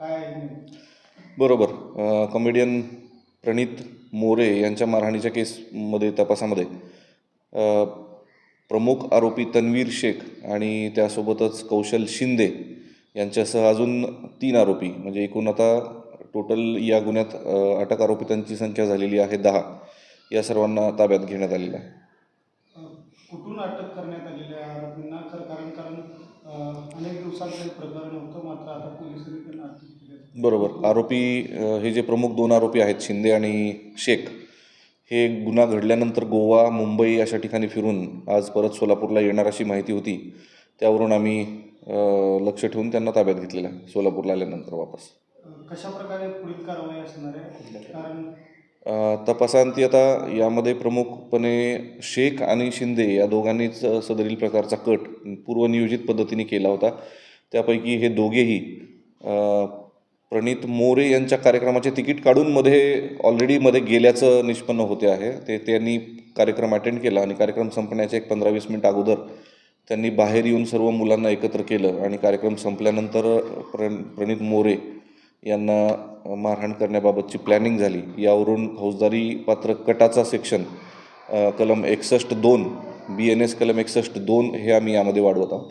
काय नेमकं? बरोबर. अ, कॉमेडियन प्रणित मोरे यांच्या मारहाणीच्या केसमध्ये तपासामध्ये. प्रमुख आरोपी तन्वीर शेख आणि त्यासोबतच कौशल शिंदे यांच्यासह अजून तीन आरोपी. म्हणजे एकूण आता टोटल या गुन्ह्यात अटक आरोपितांची संख्या झालेली आहे दहा. या सर्वांना ताब्यात घेण्यात आलेलं आहे. कुठून अटक करण्यात आलेल्या आहे आरोपींना कारण कारण अ, अनेक दिवसांचं हे प्रकरण होतं मात्र आता पोलिसांनी त्यांना अटक केली आहे. बरोबर. आरोपी अ, हे जे प्रमुख दोन आरोपी आहेत शिंदे आणि शेख हे गुन्हा घडल्यानंतर गोवा मुंबई अशा ठिकाणी फिरून आज परत सोलापूरला येणार अशी माहिती होती. त्यावरून आम्ही अ, लक्ष ठेवून त्यांना ताब्यात घेतलेलं आहे. सोलापूरला आल्यानंतर वापस. अ, कशा प्रकारे पुढील कारवाई असणार आहे? कारण अ, तपासांती आता यामध्ये प्रमुखपणे शेख आणि शिंदे या दोघांनीच अ, सदरील प्रकारचा कट पूर्वनियोजित पद्धतीने केला होता. त्यापैकी हे दोघेही प्रणित मोरे यांच्या कार्यक्रमाचे तिकीट काढून मध्ये ऑलरेडी मध्ये गेल्याचं निष्पन्न होते आहे. ते त्यांनी कार्यक्रम अटेंड केला आणि कार्यक्रम संपण्याच्या एक पंधरा वीस मिनिट अगोदर त्यांनी बाहेर येऊन सर्व मुलांना एकत्र केलं आणि कार्यक्रम संपल्यानंतर प्र प्रणित मोरे यांना मारहाण करण्याबाबतची प्लॅनिंग झाली. यावरून फौजदारी पात्र कटाचा सेक्शन कलम एकसष्ट दोन बी एन एस कलम एकसष्ट दोन हे आम्ही यामध्ये वाढवत आहोत.